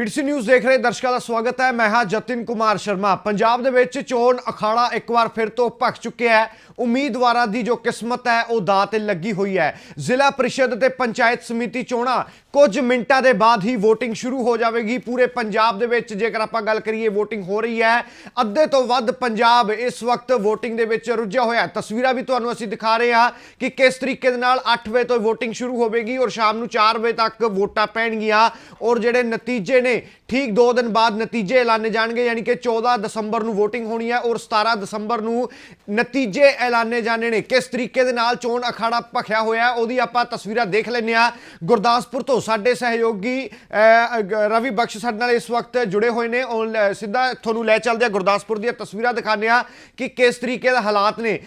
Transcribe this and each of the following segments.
PTC news ਦੇਖ ਰਹੇ ਦਰਸ਼ਕਾਂ ਦਾ ਸਵਾਗਤ ਹੈ। ਮੈਂ ਹਾਂ ਜਤਿਨ ਕੁਮਾਰ ਸ਼ਰਮਾ। ਪੰਜਾਬ ਦੇ ਵਿੱਚ ਚੋਣ ਅਖਾੜਾ ਇੱਕ ਵਾਰ ਫਿਰ ਤੋਂ ਭਖ ਚੁੱਕਿਆ ਹੈ। ਉਮੀਦਵਾਰਾਂ ਦੀ ਜੋ ਕਿਸਮਤ ਹੈ, ਉਹ ਦਾਅ ਤੇ ਲੱਗੀ ਹੋਈ ਹੈ। ਜ਼ਿਲ੍ਹਾ ਪ੍ਰੀਸ਼ਦ ਤੇ ਪੰਚਾਇਤ ਸਮਿਤੀ ਚੋਣਾਂ ਕੁਝ ਮਿੰਟਾਂ ਦੇ ਬਾਅਦ ਹੀ VOTING ਸ਼ੁਰੂ ਹੋ ਜਾਵੇਗੀ। ਪੂਰੇ ਪੰਜਾਬ ਦੇ ਵਿੱਚ ਜੇਕਰ ਆਪਾਂ ਗੱਲ ਕਰੀਏ, VOTING ਹੋ ਰਹੀ ਹੈ। ਅੱਧੇ ਤੋਂ ਵੱਧ ਪੰਜਾਬ ਇਸ ਵਕਤ VOTING ਦੇ ਵਿੱਚ ਰੁੱਝਿਆ ਹੋਇਆ ਤਸਵੀਰਾਂ ਵੀ ਤੁਹਾਨੂੰ ਅਸੀਂ ਦਿਖਾ ਰਹੇ ਹਾਂ ਕਿ ਕਿਸ ਤਰੀਕੇ ਦੇ ਨਾਲ 8 ਵਜੇ ਤੋਂ VOTING ਸ਼ੁਰੂ ਹੋਵੇਗੀ ਔਰ ਸ਼ਾਮ ਨੂੰ 4 ਵਜੇ ਤੱਕ ਵੋਟਾਂ ਪੈਣਗੀਆਂ ਔਰ ਜਿਹੜੇ ਨਤੀਜੇ ਨੇ ਠੀਕ 2 ਦਿਨ ਬਾਅਦ ਨਤੀਜੇ ਐਲਾਨੇ ਜਾਣਗੇ, ਯਾਨੀ ਕਿ 14 ਦਸੰਬਰ ਨੂੰ VOTING ਹੋਣੀ ਹੈ ਔਰ 17 ਦਸੰਬਰ ਨੂੰ ਨਤੀਜੇ ਐਲਾਨੇ ਜਾਣੇ ਨੇ। ਕਿਸ ਤਰੀਕੇ ਦੇ ਨਾਲ ਚੋਣ ਅਖਾੜਾ ਭਖਿਆ ਹੋਇਆ ਉਹਦੀ ਆਪਾਂ ਤਸਵੀਰਾਂ ਦੇਖ ਲੈਂਦੇ ਆ ਗੁਰਦਾਸਪੁਰ ਤੋਂ ਸਾਡੇ ਸਹਿਯੋਗੀ ਰਵੀ ਬਖਸ਼ ਸਾਡੇ ਨਾਲ ਇਸ ਵਕਤ ਜੁੜੇ ਹੋਏ ਨੇ। ਉਹ ਸਿੱਧਾ ਤੁਹਾਨੂੰ ਲੈ ਚੱਲਦੇ ਆ ਗੁਰਦਾਸਪੁਰ ਦੀਆਂ ਤਸਵੀਰਾਂ ਦਿਖਾਉਂਦੇ ਆ ਕਿ ਕਿਸ ਤਰੀਕੇ ਦੇ ਹਾਲਾਤ ਨੇ।